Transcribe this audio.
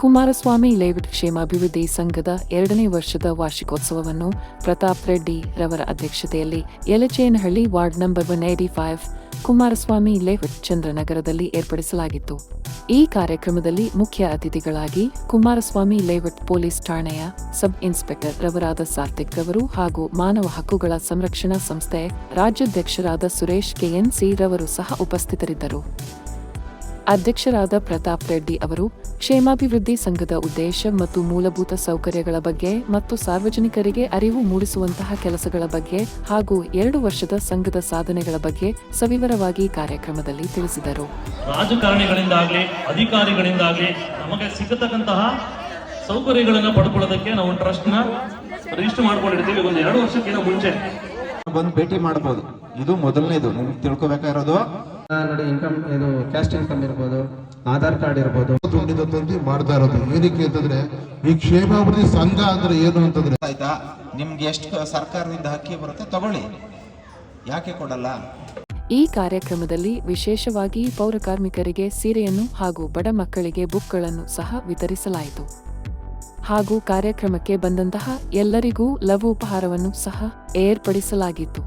Kumaraswamy layout ಕ್ಷೇಮಾಭಿವೃದ್ಧಿ ಸಂಘದ ಎರಡನೇ ವರ್ಷದ ವಾರ್ಷಿಕೋತ್ಸವವನ್ನು ಪ್ರತಾಪ್ ರೆಡ್ಡಿ ರವರ ಅಧ್ಯಕ್ಷತೆಯಲ್ಲಿ Yelachenahalli ward number one eighty five Kumaraswamy layout ಚಂದ್ರನಗರದಲ್ಲಿ ಏರ್ಪಡಿಸಲಾಗಿತ್ತು. ಈ ಕಾರ್ಯಕ್ರಮದಲ್ಲಿ ಮುಖ್ಯ ಅತಿಥಿಗಳಾಗಿ ಕುಮಾರಸ್ವಾಮಿ ಲೇಔಟ್ ಪೊಲೀಸ್ ಠಾಣೆಯ ಸಬ್ ಇನ್ಸ್ಪೆಕ್ಟರ್ ರವರಾದ ಸಾರ್ಥಿಕ್ ರವರು ಹಾಗೂ ಮಾನವ ಹಕ್ಕುಗಳ ಸಂರಕ್ಷಣಾ ಸಂಸ್ಥೆ ರಾಜ್ಯಾಧ್ಯಕ್ಷರಾದ ಸುರೇಶ್ ಕೆಎನ್ಸಿ ರವರು ಸಹ ಉಪಸ್ಥಿತರಿದ್ದರು. ಅಧ್ಯಕ್ಷರಾದ ಪ್ರತಾಪ್ ರೆಡ್ಡಿ ಅವರು ಕ್ಷೇಮಾಭಿವೃದ್ಧಿ ಸಂಘದ ಉದ್ದೇಶ ಮತ್ತು ಮೂಲಭೂತ ಸೌಕರ್ಯಗಳ ಬಗ್ಗೆ ಮತ್ತು ಸಾರ್ವಜನಿಕರಿಗೆ ಅರಿವು ಮೂಡಿಸುವಂತಹ ಕೆಲಸಗಳ ಬಗ್ಗೆ ಹಾಗೂ ಎರಡು ವರ್ಷದ ಸಂಘದ ಸಾಧನೆಗಳ ಬಗ್ಗೆ ಸವಿವರವಾಗಿ ಕಾರ್ಯಕ್ರಮದಲ್ಲಿ ತಿಳಿಸಿದರು. ರಾಜಕಾರಣಿಗಳಿಂದಾಗಲಿ ಅಧಿಕಾರಿಗಳಿಂದಾಗಲಿ ನಮಗೆ ಸಿಗತಕ್ಕಂತಹ ಸೌಕರ್ಯಗಳನ್ನು ಪಡ್ಕೊಳ್ಳೋದಕ್ಕೆ ನಾವು ಟ್ರಸ್ಟ್ನ ರಿಜಿಸ್ಟರ್ ಮಾಡ್ಕೊಂಡಿರ್ತೀವಿ. ಒಂದು ಎರಡು ವರ್ಷಕ್ಕಿಂತ ಮುಂಚೆ. ಬಂದು ಭೇಟಿ ಮಾಡಬಹುದು ಇದು ಮೊದಲನೇದು. ನಿಮ್ಗೆ ತಿಳ್ಕೊಬೇಕಾಗಿರೋದು ನೋಡಿ ಇನ್ಕಮ್ ಇದು ಕ್ಯಾಸ್ಟ್ ಇನ್ಕಮ್ ಇರ್ಬೋದು ಆಧಾರ್ ಕಾರ್ಡ್ ಇರ್ಬೋದು. ದುಡ್ಡಿನ ತಂದು ಮಾಡ್ತಾ ಇರೋದು. ಏನಕ್ಕೆ ಅಂತಂದ್ರೆ ಈ ಕ್ಷೇಮಾಭಿವೃದ್ಧಿ ಸಂಘ ಅಂದ್ರೆ ಏನು ಅಂತಂದ್ರೆ ಆಯ್ತಾ? ನಿಮ್ಗೆ ಎಷ್ಟು ಸರ್ಕಾರದಿಂದ ಹಕ್ಕಿ ಬರುತ್ತೆ ತಗೊಳ್ಳಿ. ಯಾಕೆ ಕೊಡಲ್ಲ? ಈ ಕಾರ್ಯಕ್ರಮದಲ್ಲಿ ವಿಶೇಷವಾಗಿ ಪೌರ ಕಾರ್ಮಿಕರಿಗೆ ಸೀರೆಯನ್ನು ಹಾಗೂ ಬಡ ಮಕ್ಕಳಿಗೆ ಬುಕ್ಗಳನ್ನು ಸಹ ವಿತರಿಸಲಾಯಿತು. ಹಾಗೂ ಕಾರ್ಯಕ್ರಮಕ್ಕೆ ಬಂದಂತಹ ಎಲ್ಲರಿಗೂ ಲಘು ಉಪಹಾರವನ್ನು ಸಹ ಏರ್ಪಡಿಸಲಾಗಿತ್ತು.